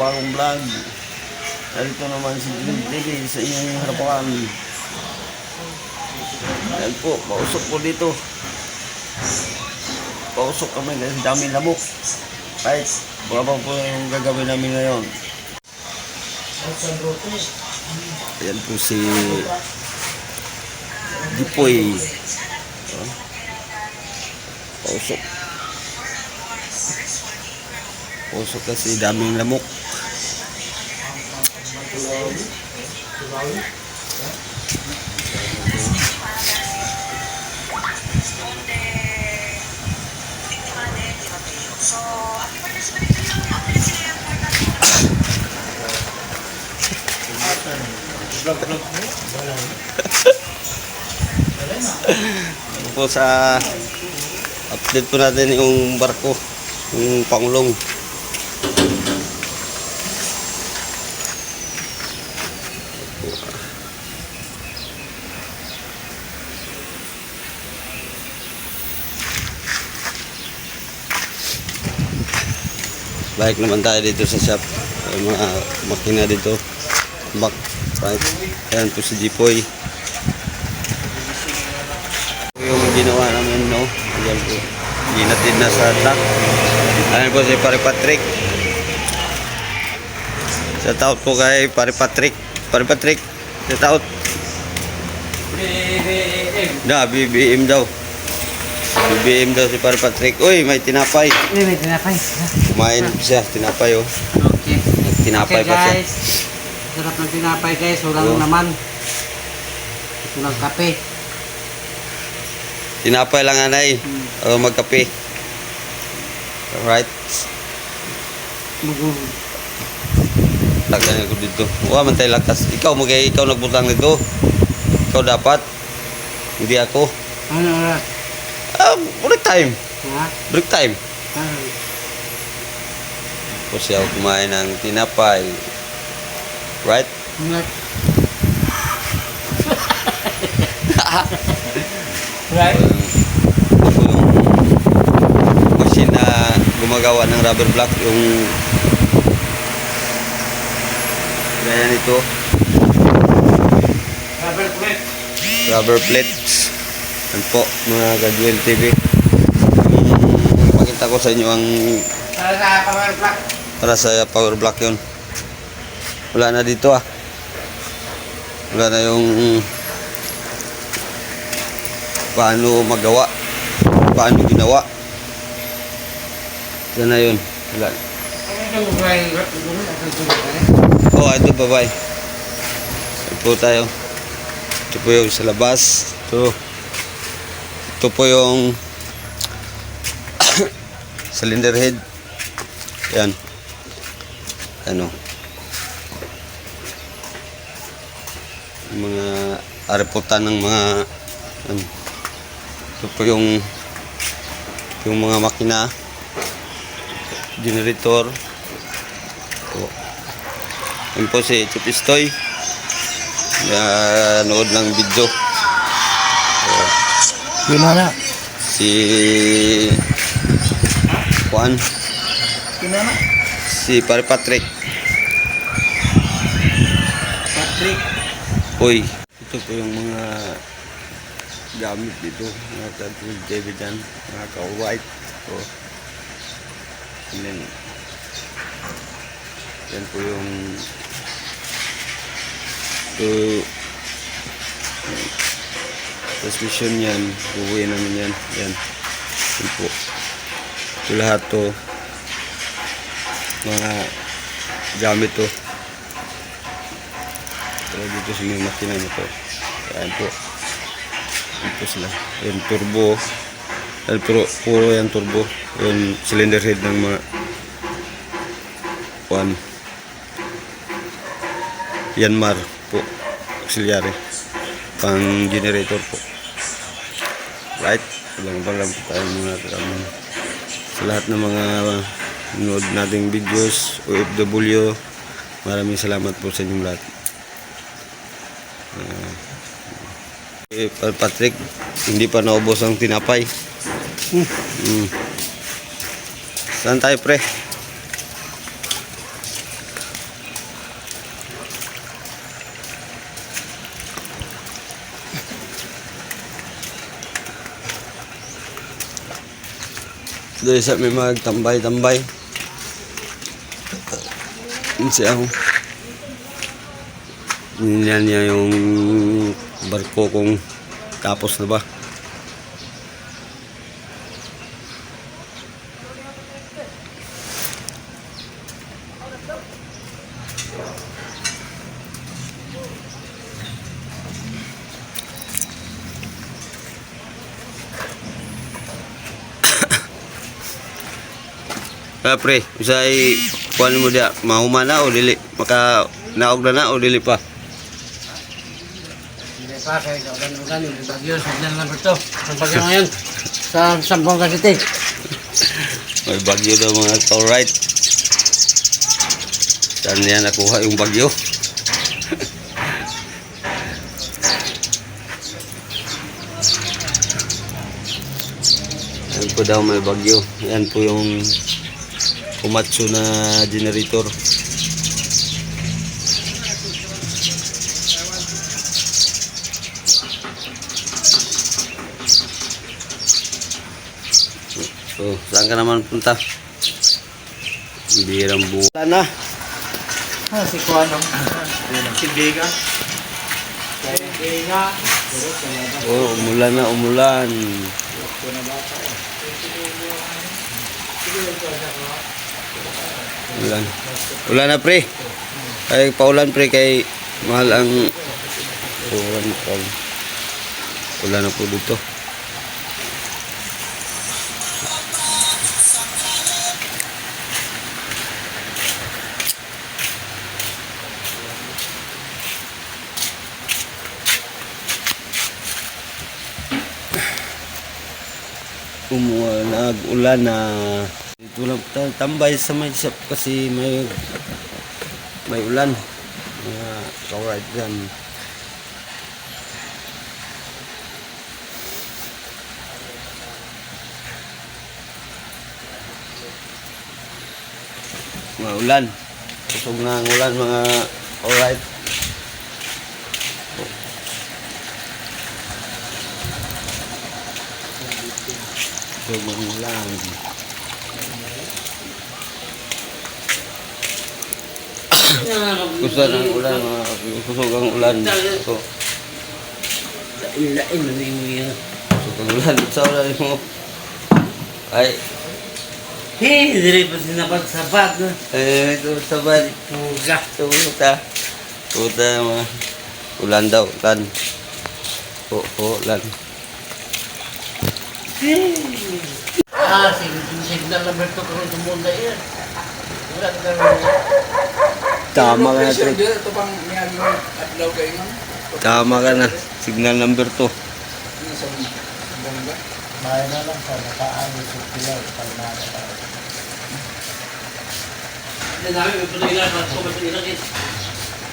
bagong vlog. Narito naman si Dream TV sa inyong harapan. Ayan po, pausok po dito. Pausok kami kasi dami lamok. Kahit wala pa po yung gagawin namin ngayon. Ayan po si Dipoy. Pausok. Pausok kasi daming lamok. Ito po sa update po natin yung barko, yung panglong. Balik naman tayo dito sa shop. May mga makina dito. Back, right. Ayan po si Jipoy. Yung ginawa namin, no? Ayan po. Ginatid na sa truck. Ayan po si Pare Patrick. Sa taot po kay Pare Patrick. Pare Patrick, sa taot. Da, BBM daw. BBM daw si Pare Patrick. Uy, may tinapay. Ini may tinapay. Kumain siya, tinapay oh. Okay. Tinapay Okay pa siya. guys. Sarap ng tinapay guys. Walang Oh. naman. Walang kape. Tinapay lang anay. O magkape. Alright. Mugu- Lagyan ko dito. Wa man tayo lakas. Ikaw magay ikaw nagbutang nito. Ikaw dapat. Hindi ako. Ano oras? Ah, break time. Ha? Break time. Ah, Tapos siya kumain ng tinapay. Right? ingat. right? Ito yung machine na gumagawa ng rubber block. Yung ganyan ito. Rubber plate. rubber plates. Yan po, mga Gadwell TV. Pakita ko sa inyo ang Para sa power block. para sa power block yun. Wala na dito ah. Wala na yung paano magawa. Paano ginawa. Wala na yun. Wala. Ano Oh, ito bye-bye. Ito po tayo. Ito po yung sa labas. Ito. Ito po yung cylinder head. Yan. Ano. Mga areputan ng mga ano. Ito po yung yung mga makina generator ito yun po si Chupistoy. Nanood ng video. Yun na. Si Juan. Yun na. Si Pare Patrick. Patrick. Uy. Ito po yung mga gamit dito. Mga Tadwood David yan. Mga ka-white. So, and then, yan po yung ito transmission yan. Bubuin namin yan. Yan. Yan po. Ito lahat to. Mga gamit to. Pero dito sa mga makina nito. Ayan po. Dito sila. Ayan turbo. Ayan puro, puro yan turbo. Ayan cylinder head ng mga one. Yanmar po. Auxiliary. Pang generator po. Right? Ibang ibang lang po tayo mga karaman. Sa lahat ng mga nanood nating videos, OFW, maraming salamat po sa inyong lahat. Eh, Pa- Patrick, hindi pa naubos ang tinapay. Mm. Saan tayo, pre? Doon sa may magtambay-tambay. Yun siya ako. Yan niya yung barko kung tapos na ba. Ah, pre, usay kuan mo dia, mahuma na o dili maka naog na na o dili pa. Hindi pa, kaya kaulan-ulan yung bagyo sa Signal number 2. Ang bagyo ngayon sa Sambuanga City. May bagyo daw mga alright. Saan niya nakuha yung bagyo? Yan po daw may bagyo. Yan po yung kumatsu na generator. So, saan ka naman punta? Hindi rin buwan na. Ah, si Kuano. Si Vega. Vega. Oh, umulan na, umulan. Ulan. Ulan na pre. Ay, paulan pre kay mahal ang ulan pa. Ulan na po dito. Umulan, nag-ulan na. Dito lang tambay sa may shop kasi may may ulan. Mga kawad dyan. Mga ulan. Kusog na ang ulan mga alright. Kusog ang ulan. Kusog ang ulan mga kusog ang ulan. So, Lain na yung yun. kusog ang ulan. Sa ulan mo. Ay, Hey, hindi pa sinapat-sapat na. eh, ito sa bali. Puga. Tuta. Tuta mga ulan daw, ulan. Po, po, ulan. Ah, si Signal number 2 kung tumunda yan. Wala ka rin. Tama ka na. Ito pang niyagi yung adlaw kayo. Tama ka na. Signal number 2. Isang bangga. Bahay na lang sa nakaan yung sukila. Palmada pa. Hindi namin, may panilang at ko, may.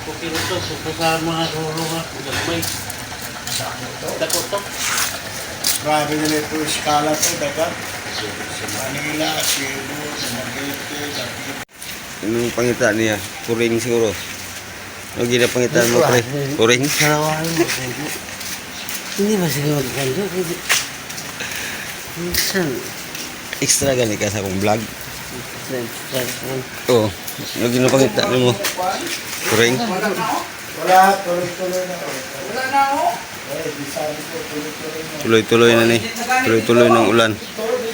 Kukin ito, suko sa mga rulungan. Kung may. Dako to. Grabe nila ito, skala to, dagat. Manila, Cebu, Dumaguete, Dagat. Anong pangita niya? Puring siguro. Ano ginapangitaan mo, pre? Puring? Kalawahan mo. Hindi ba siguro magkando? Minsan. Extra gani ka sa akong vlog. Oo. Ano ginapangitaan mo? Puring? Wala, tuloy-tuloy na. Wala na ako. Eh, di sabi ko, tuloy-tuloy na. Tuloy-tuloy na ni. Tuloy-tuloy ng ulan.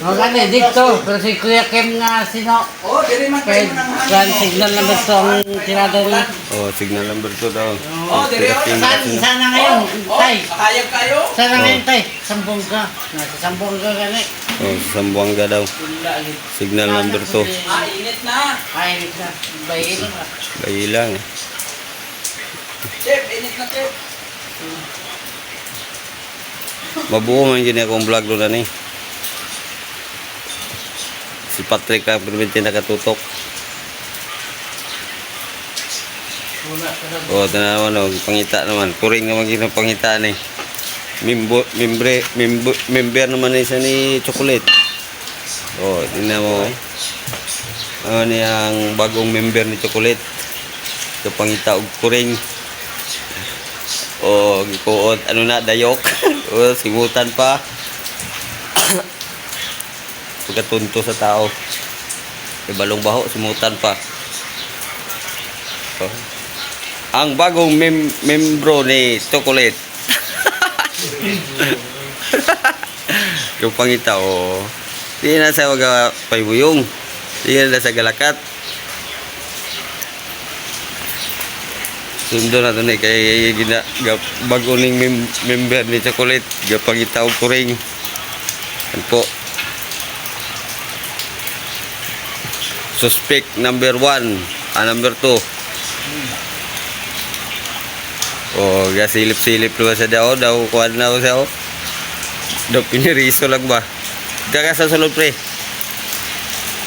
Magkano, dito. Pero si Kuya Kem nga sino. Oh, dili man Kay Grand Signal number 2 ang tirada niya. Oh, signal number 2 daw. Oh, dire, oh. King Saan, kasi. sana ngayon, tay? Hayag kayo? Sana ngayon, tay? Sambong ka. Nasa sambong ka gani. Oh, Sambuanga daw. Wala. Signal number 2. Ah, init na. Ay, na. Bayin na. Bayi lang. Chef, init na, chef. Mabuo man yun akong vlog doon na ni. Si Patrick lang perminti nakatutok. Wala ka na. O, tanawa no, pangita naman. Kuring naman yun ang pangita ni. Mimbo, membre, member, member naman ni isa ni Chocolate. O, tingnan mo. Ano niyang bagong member ni Chocolate. Ito pangita og kuring. O, gikuot, ano na, dayok. o, simutan pa. Pagkatunto sa tao. Kay balong baho, sumutan pa. Oh. Ang bagong mem membro ni Chocolate. yung pangita o di na sa waga paybuyong di na sa galakat sundo na to ni kay gina bago mem, member ni Chocolate ga pangita og kuring Yan po suspect number one ah number two Oh, ga silip-silip luwa sa daw, daw kuan na siya oh. Daw piniriso lang ba? Kaka sa sunod pre.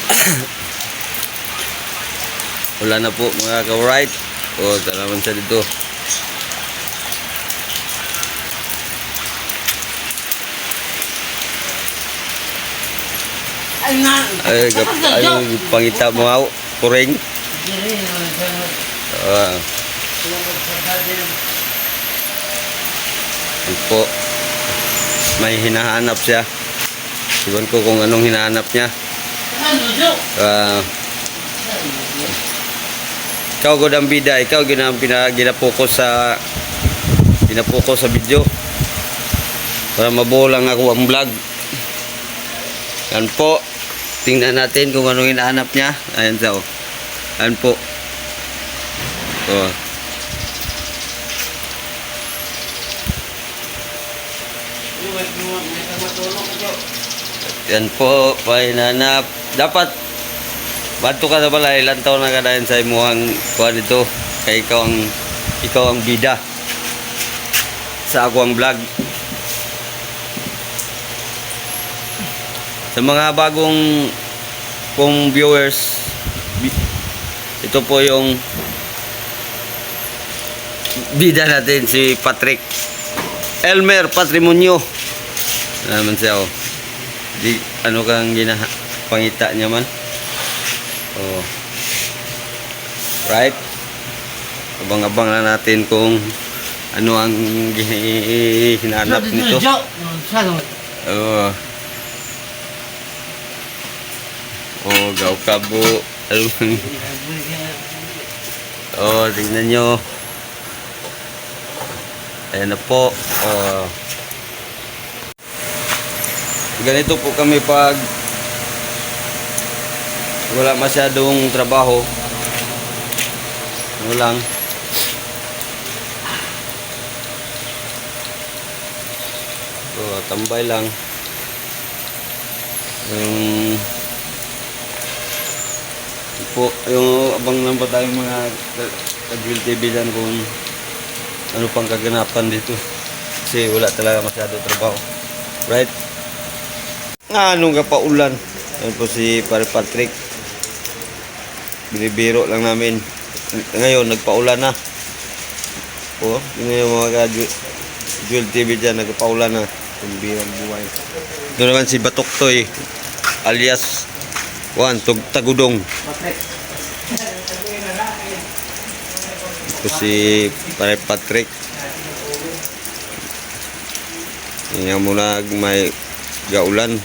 Wala na po mga ka-right. O, talaman sa dito. Ay nga! Ay, gap, ay, pangita mo ako. Kuring. Ah, yun po. May hinahanap siya. Iwan ko kung anong hinahanap niya. Ah, ikaw gud ang bida, ikaw gud ang ginapokus sa ginapokus sa video. Para mabulang ako ang vlog. Yan po. Tingnan natin kung anong hinahanap niya. Ayan siya oh. Ayan po. Oh. Yan po, pahinanap. Dapat, bato ka na pala, ilang taon na ka na sa imuhang kuha nito. Kaya ikaw ang, ikaw ang bida sa ako ang vlog. Sa mga bagong kong viewers, ito po yung bida natin si Patrick Elmer Patrimonio. Naman siya oh. Di, ano kang gina pangita niya man. Oh. Right? Abang-abang na natin kung ano ang hinanap nito. Oh. Oh, gaw kabo. Ano Oh, tingnan nyo. Ayan na po. Oh. Ganito po kami pag wala masyadong trabaho. Ano lang. So, tambay lang. Yung po, yung abang lang pa tayong mga kagwil TV dyan kung ano pang kaganapan dito. Kasi wala talaga masyado trabaho. Right? Nga, anong ka pa ulan? Yan po si Pare Patrick. Binibiro lang namin. Ngayon, nagpaulan na. O, yun yung mga Jewel TV dyan, nagpaulan na. Kumbirang buhay. Ito naman si Batok Toy, alias Tug Tagudong. Ito si Pare Patrick. Nga muna may gaulan.